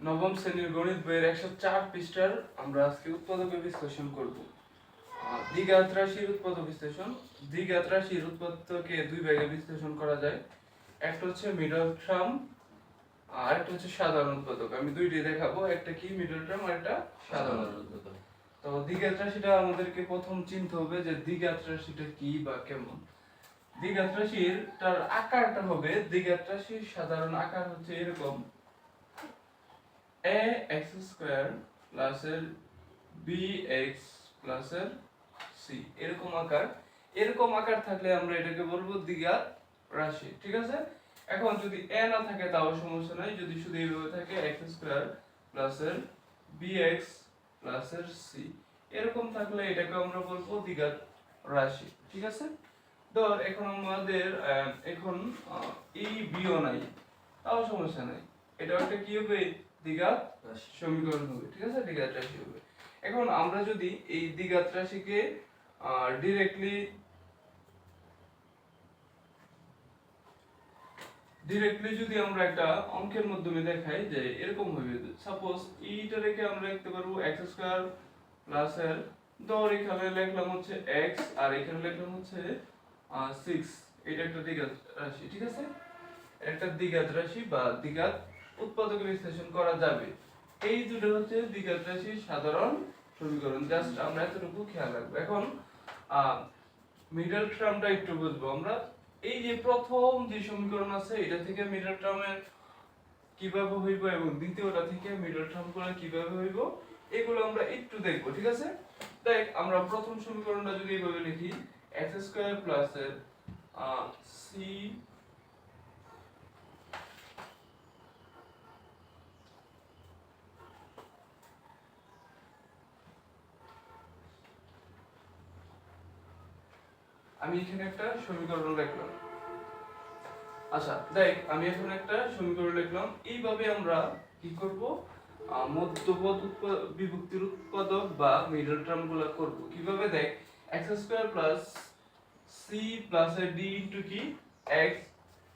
নবম শ্রেণির গণিত বইয়ের একশো চার পৃষ্ঠার আমরা আজকে উৎপাদকের বিশ্লেষণ করব। দ্বিঘাত রাশির উৎপাদক বিশ্লেষণ। দ্বিঘাত রাশির উৎপাদকে দুই ভাগে বিশ্লেষণ করা যায়। একটা হচ্ছে মিডল ট্রাম আর একটা হচ্ছে সাধারণ উৎপাদক। আমি দুইটি দেখাবো একটা কি মিডল ট্রাম আর একটা সাধারণ উৎপাদক। তো দ্বিঘাত রাশিটা আমাদেরকে প্রথম চিনতে হবে যে দ্বিঘাত রাশিটা কি বা কেমন। দ্বিঘাত রাশির তার আকারটা হবে দ্বিঘাত রাশির সাধারণ আকার হচ্ছে এরকম। A x স্কয়ার প্লাস এর b x প্লাস এর c এরকম আকার। এরকম আকার থাকলে আমরা এটাকে বলব দ্বিঘাত রাশি, ঠিক আছে? এখন যদি a না থাকে তাও সমস্যা নাই। যদি শুধু এইভাবে থাকে, x স্কয়ার প্লাস এর bx প্লাস এর c এরকম থাকলে এটাকে আমরা বলব দ্বিঘাত রাশি, ঠিক আছে? ধর, এখন আমাদের এখন এই বিও নাই, তাও সমস্যা নাই। এটা একটা কি হবে? দ্বিঘাত সমীকরণ হবে ঠিক আছে? দ্বিঘাত রাশি হবে। এখন আমরা যদি এই দ্বিঘাত রাশিকে ডিরেক্টলি ডিরেক্টলি যদি আমরা একটা অঙ্কের মাধ্যমে দেখাই যে এরকম হবে সাপোজ এইটা রেখে আমরা লিখতে পারব এক্স স্কয়ার প্লাস এর ধর এখানে লিখলাম হচ্ছে এক্স আর এখানে লিখলাম হচ্ছে সিক্স এটা একটা দ্বিঘাত রাশি ঠিক আছে? একটা দ্বিঘাত রাশি বা দ্বিঘাত উৎপাদক বিশ্লেষণ করা যাবে। এই দুটো হচ্ছে দ্বিঘাত রাশির সাধারণ সমীকরণ জাস্ট আমরা এতটুকু খেয়াল রাখব। এখন মিডল টার্মটা একটু বুঝব আমরা। এই যে প্রথম যে সমীকরণ আছে, এটা থেকে মিডল টার্মের কীভাবে হইব এবং দ্বিতীয়টা থেকে মিডল টার্মগুলো কীভাবে হইব, এগুলো আমরা একটু দেখব, ঠিক আছে? দেখ, আমরা প্রথম সমীকরণটা যদি এইভাবে লিখি এক্স স্কয়ার প্লাসের সি আমি এখানে একটা সমীকরণ লিখলাম। আচ্ছা দেখ আমি এখন একটা সমীকরণ লিখলাম। এইভাবে আমরা কি করব? মধ্যপদ বিভক্তির উৎপাদক বা মিডল টার্মগুলো করব। কীভাবে দেখ? x square plus C plus D into কি? x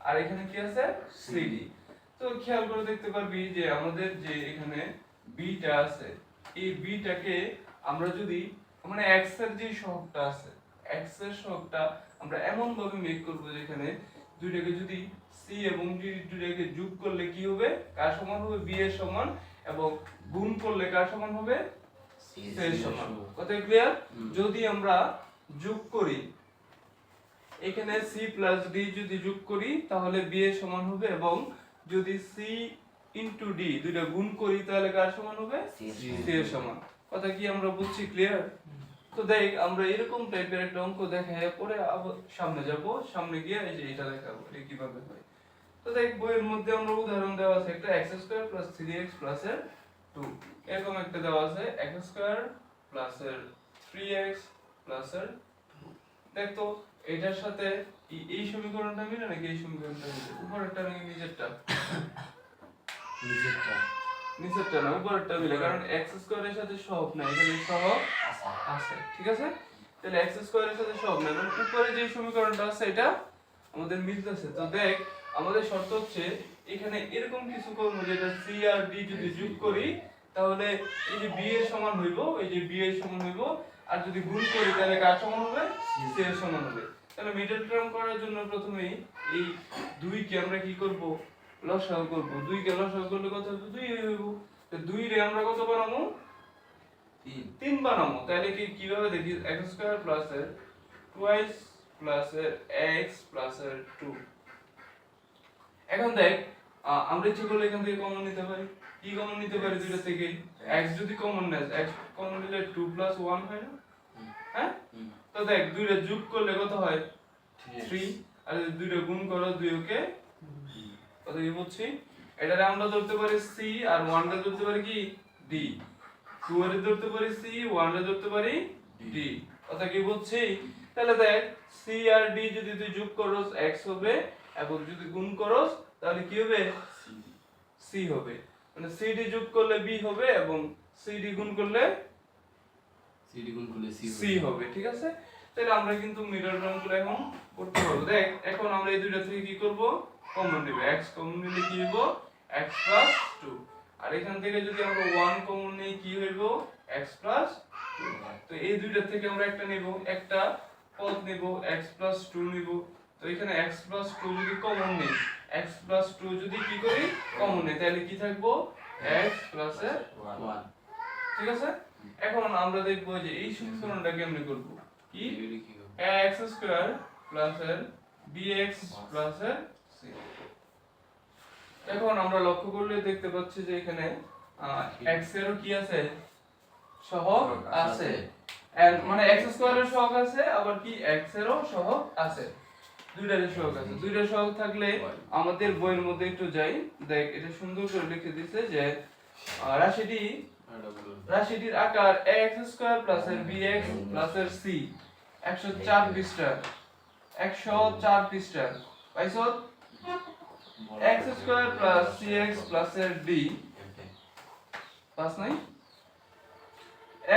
আর এখানে কি আছে? cd তো খেয়াল করে দেখতে পারবি যে আমাদের যে এখানে বিটা আছে এই বিটাকে আমরা যদি মানে x এর যে সহগটা আছে x এর সহগটা আমরা এমন ভাবে মেক করব যেখানে দুইটাকে যদি c এবং d দুইটাকে যোগ করলে কি হবে? কার সমান হবে? B এর সমান এবং গুণ করলে কার সমান হবে? C এর সমান। কথা ক্লিয়ার যদি আমরা যোগ করি এখানে c প্লাস d যদি যোগ করি তাহলে b এর সমান হবে এবং যদি c ইনটু d দুইটা গুণ করি তাহলে কার সমান হবে? সমান। এর সমান। কথা কি আমরা বুঝছি ক্লিয়ার তো দেখ, আমরা এরকম টাইপের একটা অঙ্ক দেখায় পরে আবার সামনে যাব, সামনে গিয়ে এই যে এটা দেখাবো, এটা কীভাবে হয়। তো দেখ, বইয়ের মধ্যে আমরা উদাহরণ দেওয়া আছে একটা x square plus 3x plus এর 2 এরকম একটা দেওয়া আছে, x স্কোয়ার প্লাস এর 3x প্লাস এর 2 দেখ তো, এটার সাথে এই সমীকরণটা মিলে নাকি এই সমীকরণটা মিলে? উপরেরটা নাকি নিজেরটা নিজেরটা নিচেরটা না উপরেরটা মিলে কারণ x স্কয়ারের সাথে সহগ না এখানে সহগ আচ্ছা আছে ঠিক আছে? তাহলে x স্কয়ারের সাথে সব না কারণ উপরে যে সমীকরণটা আছে এটা আমাদের মিলতেছে। তো দেখ আমাদের শর্ত হচ্ছে এখানে এরকম কিছু করব যেটা c আর d যদি যোগ করি তাহলে এই যে b এর সমান হইব এই যে b এর সমান হইব আর যদি গুণ করি তাহলে কার সমান হবে? c এর সমান হবে। তাহলে মিডল টার্ম করার জন্য প্রথমেই এই দুই কে আমরা কি করব? লসাগু করব। দুই কে লসাগু করলে কত হবে? দুই হইব তো দুই রে আমরা কত বানাবো? তিন। তিন বানাবো। তাহলে কি কীভাবে দেখি? x স্কয়ার প্লাস এর টুয়াইস প্লাস এর x প্লাস এর 2 এখন দেখ আমরা ইচ্ছে করলে এখান থেকে কমন নিতে পারি। কি কমন নিতে পারি দুইটা থেকে? x যদি কমন নেস x কমন নিলে 2 প্লাস 1 হয় না? হ্যাঁ? তো দেখ দুইটা যোগ করলে কত হয়? থ্রি 3 আর দুইটা গুণ করো দুই ওকে কি বলছি? এটারে আমরা ধরতে পারি সি আর 1 টা ধরতে পারি কি? ডি 2 এর ধরতে পারি সি 1 এর ধরতে পারি ডি কথা কি বলছি? তাহলে দেখ সি আর ডি যদি তুই যোগ করস এক্স হবে এবং যদি গুণ করস তাহলে কি হবে? সি হবে। মানে সি ডি যোগ করলে বি হবে এবং c d গুণ করলে সিডি গুণ করলে সি হবে। ঠিক আছে? তাহলে আমরা কিন্তু মিডল টার্মগুলো এখন করতে পারব। দেখ এখন আমরা এই দুইটা থেকে কি করব? কমন নেব। x কমন নিলে কি হইব? x 2 আর এখান থেকে যদি আমরা ওয়ান কমন নেই কি হইব? এক্স প্লাস তো এই দুইটা থেকে আমরা একটা নেব একটা পদ নেব x প্লাস টু নেব। তো এখানে x প্লাস টু যদি কমন নেই x প্লাস টু যদি কি করি? কমন নেই। তাহলে কি থাকব? x প্লাস এর ওয়ান ঠিক আছে? এখন আমরা দেখব যে এই সমীকরণটা কেমনে করব? কি? x স্কয়ার প্লাস এর bx প্লাস এর এখন আমরা লক্ষ্য করলে দেখতে পাচ্ছি যে এখানে x এরও কি আছে? সহগ আছে। মানে x স্কয়ারের সহগ আছে আবার কি x এরও সহগ আছে? দুইটারই সহগ আছে। দুইটার সহগ থাকলে আমাদের বইয়ের মধ্যে একটু যাই। দেখ এটা সুন্দর করে লিখে দিছে যে রাশিটি রাশিটির আকার x স্কয়ার প্লাস এর bx প্লাস এর c 104 পৃষ্ঠা 104 পৃষ্ঠা পাইছো? X square plus cx plus এর d. পাস নাই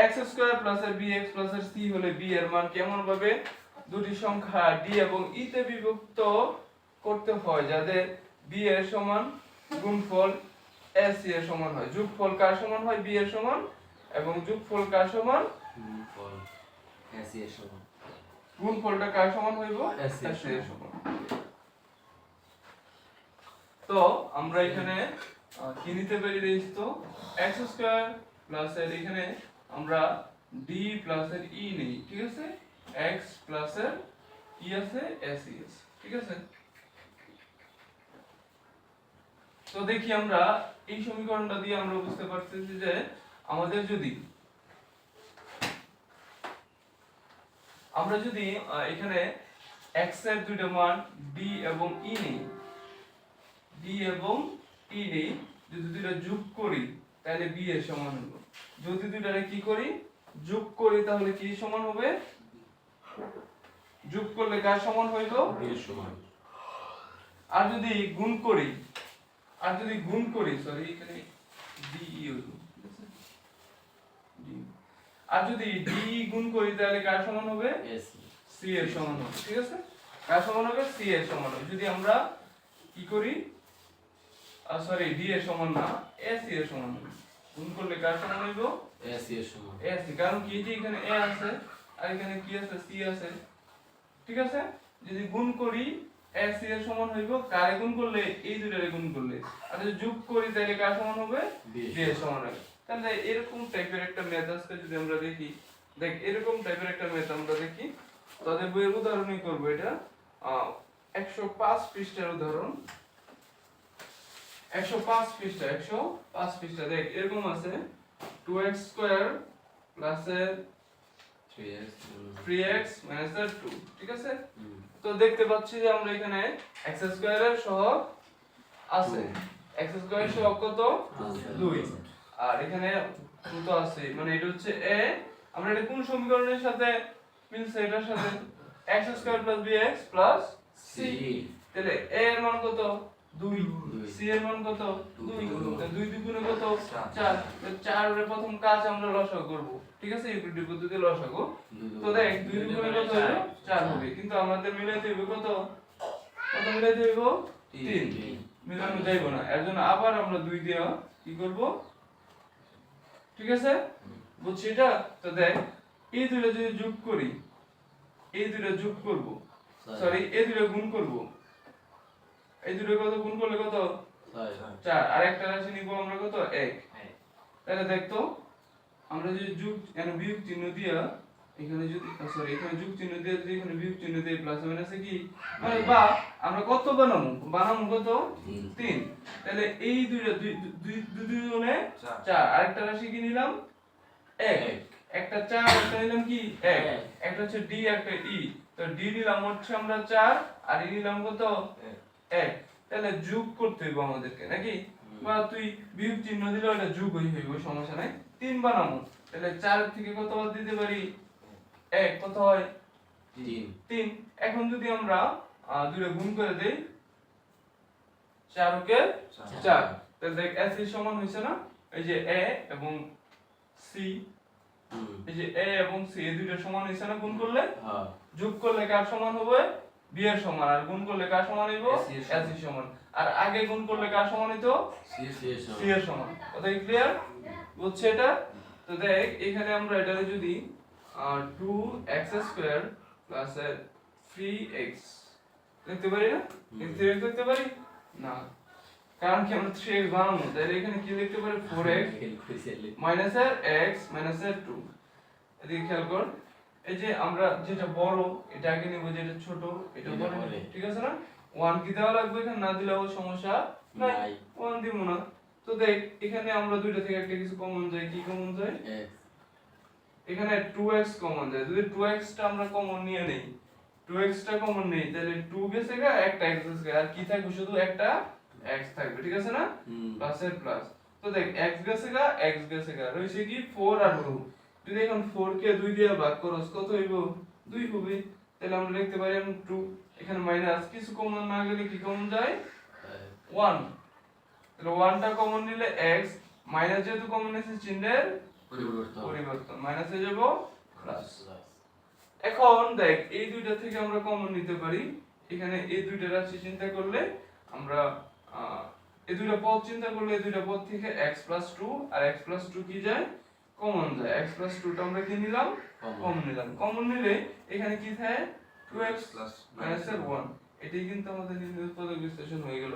x স্কয়ার প্লাস এর bx প্লাস এর c হলে b এর মান কেমন ভাবে দুটি সংখ্যা d এবং e তে বিভক্ত করতে হয় যাদের b এর সমান গুণফল ac এর সমান হয়। যোগফল কার সমান হয়? B এর সমান এবং যোগফল কার সমান? ফল এসি এর সমান। গুণফলটা কার সমান হইব? AC AC এর সমান। তো আমরা এখানে কি নিতে পারি দেখিস তো? x স্কয়ার প্লাস এর এখানে আমরা d প্লাস এর e নেই, ঠিক আছে? x প্লাস এর কি আছে ac আছে, ঠিক আছে? তো দেখি আমরা এই সমীকরণটা দিয়ে আমরা বুঝতে পারতেছি যে আমাদের যদি, আমরা যদি এখানে x এর দুইটা মান d এবং e নেই d এবং e নেই যদি দুইটা যোগ করি তাহলে b এর সমান হবে যদি দুইটারে কি করি? যোগ করি তাহলে কি সমান হবে? যোগ করলে কার সমান হইব এর সমান। আর যদি গুণ করি আর যদি গুণ করি সরি এখানে ডি ঠিক আর যদি ডি গুণ করি তাহলে কার সমান হবে? সি এর সমান হবে ঠিক আছে? কার সমান হবে? সি এর সমান হবে। যদি আমরা কি করি? সরি ডি এর সমান না এ এর সমান। গুণ করলে কার সমান হইব? এসি এর সমান। এ সি কারণ কি যে এখানে এ আছে আর এখানে কি আছে? সি আছে। ঠিক আছে? যদি গুণ করি এ সি এর সমান হইব কারে গুণ করলে? এই দুটারে গুণ করলে। আর যদি যোগ করি তাহলে কার সমান হবে? বি এর সমান। হবে। তাহলে এরকম টাইপের একটা ম্যাথ আজকে যদি আমরা দেখি দেখ এরকম টাইপের একটা ম্যাথ আমরা দেখি। তাদের বইয়ের উদাহরণই করব এটা। একশো পাঁচ পৃষ্ঠার উদাহরণ। একশো পাঁচ পৃষ্ঠা একশো পাঁচ পৃষ্ঠা দেখ এরকম আছে। Two x square plus three x three x minus two ঠিক আছে? তো দেখতে পাচ্ছি যে আমরা এখানে এক্স স্কোয়ারের সহগ আছে। এক্স স্কোয়ার সহগ কত? দুই। আর এখানে টু তো আছে মানে এটা হচ্ছে এ আমরা এটা কোন সমীকরণের সাথে মিলছে এটার সাথে? x square plus bx plus c C তাহলে a এর মান কত? 2 দুই। c এর মান কত? দুই। দুই। দুই। গুণে কত? চার। 4 4 প্রথম কাজ আমরা লসাগু করব। ঠিক আছে? ইউক্লিড পদ্ধতিতে লসাগু তো দেখ দুই দুই গুণে কত হলো 4 হবে। কিন্তু আমাদের মিলাইতে হবে কত? কত মিলাইতে হইব? 3 মিলানো যাইব না। এর জন্য আবার আমরা দুই দিয়ে কি করব? ঠিক আছে? বুঝছি এটা? তো দেখ এই দুইটা যদি যোগ করি এই দুইটা যোগ করব। সরি এই দুইটা গুণ করব। এই দুটো কত? গুণ করলে কত? চার। আর একটা রাশি নিব আমরা কত? এক। তাহলে দেখতো আমরা যদি যোগ এখানে বিয়োগ চিহ্ন দিয়া এখানে যদি সরি এখানে যোগ চিহ্ন দিয়ে যদি এখানে বিয়োগ চিহ্ন দিয়ে প্লাস মাইনাসে কি? মানে বা আমরা কত কত? তিন। তাহলে এই দুইটা দুই দুই দুই দুই চার। আরেকটা রাশি কি নিলাম? এক। এক। একটা চার একটা নিলাম কি? এক। এক। একটা হচ্ছে ডি একটা ই তো ডি নিলাম হচ্ছে আমরা চার আর ই নিলাম কত? এক তাহলে যোগ করতে হইব আমাদেরকে নাকি? বা তুই বিয়োগ চিহ্ন দিলে ওটা যোগ হই হইব সমস্যা নাই। তিন বানাবো তাহলে চার থেকে কত বাদ দিতে পারি? এক কত হয়? তিন। তিন। এখন যদি আমরা দুটো গুণ করে দেই চারকে চার। তাহলে দেখ এস সমান হয়েছে না? এই যে এ এবং সি এই যে এ এবং সি এই দুইটা সমান হয়েছে না? গুণ করলে? হ্যাঁ। যোগ করলে কার সমান হবে? বি এর সমান আর গুণ করলে কার সমান হইব? AC এর সমান। আর আগে গুণ করলে কার সমান হইতো? সি এর সমান। কথা ক্লিয়ার বুঝছে এটা? তো দেখ এখানে আমরা এটা যদি two x square plus three x লিখতে পারি না? থ্রি এক্স লিখতে পারি? না। কারণ কি আমরা থ্রি এক্স বানাবো? তাহলে এখানে কি লিখতে পারি? ফোর এক্স এখানে মাইনাস এর এক্স মাইনাস এর টু এদিকে খেয়াল কর। এই যে আমরা যেটা বড় এটা আগে নেব যেটা ছোট এটা বড়। ঠিক আছে না? ওয়ান কি দেওয়া লাগবে এখানে? না দিলেও সমস্যা নাই। ওয়ান দিব না। তো দেখ এখানে আমরা দুইটা থেকে একটা কিছু কমন যায় কি কমন যায়? এখানে 2x কমন যায়। যদি 2x টা আমরা কমন নিয়ে নেই 2x টা কমন নেই তাহলে 2 গেছে গা একটা x গেছে আর কি থাকবে? শুধু একটা x থাকবে ঠিক আছে না? প্লাস এর প্লাস তো দেখ x গেছে গা x গেছে গা। রইছে কি? 4 আর 2 যদি এখন 4 কে 2 দিয়ে ভাগ করস কত হইব? 2 হবে। তাহলে আমরা লিখতে পারি 2 এখানে মাইনাস কিছু কমন না গেলে কি কমন যায়? 1 তাহলে 1 টা কমন নিলে x মাইনাস যেহেতু কমন এসেছে চিহ্নের পরিবর্তন। মাইনাস হয়ে যাব প্লাস প্লাস এখন দেখ এই দুইটা থেকে আমরা কমন নিতে পারি। এখানে এই দুইটা রাশি চিন্তা করলে আমরা এই দুইটা পদ চিন্তা করলে এই দুইটা পদ থেকে x 2 আর x 2 কি যায়? কমন যায়। X 2 টা আমরা কি নিলাম? কমন নিলাম। কমন নিলে এখানে কি থাকে? 2x প্লাস মাইনাস এর ওয়ান এটাই কিন্তু আমাদের নির্ণয় উৎপাদক বিশ্লেষণ হয়ে গেল।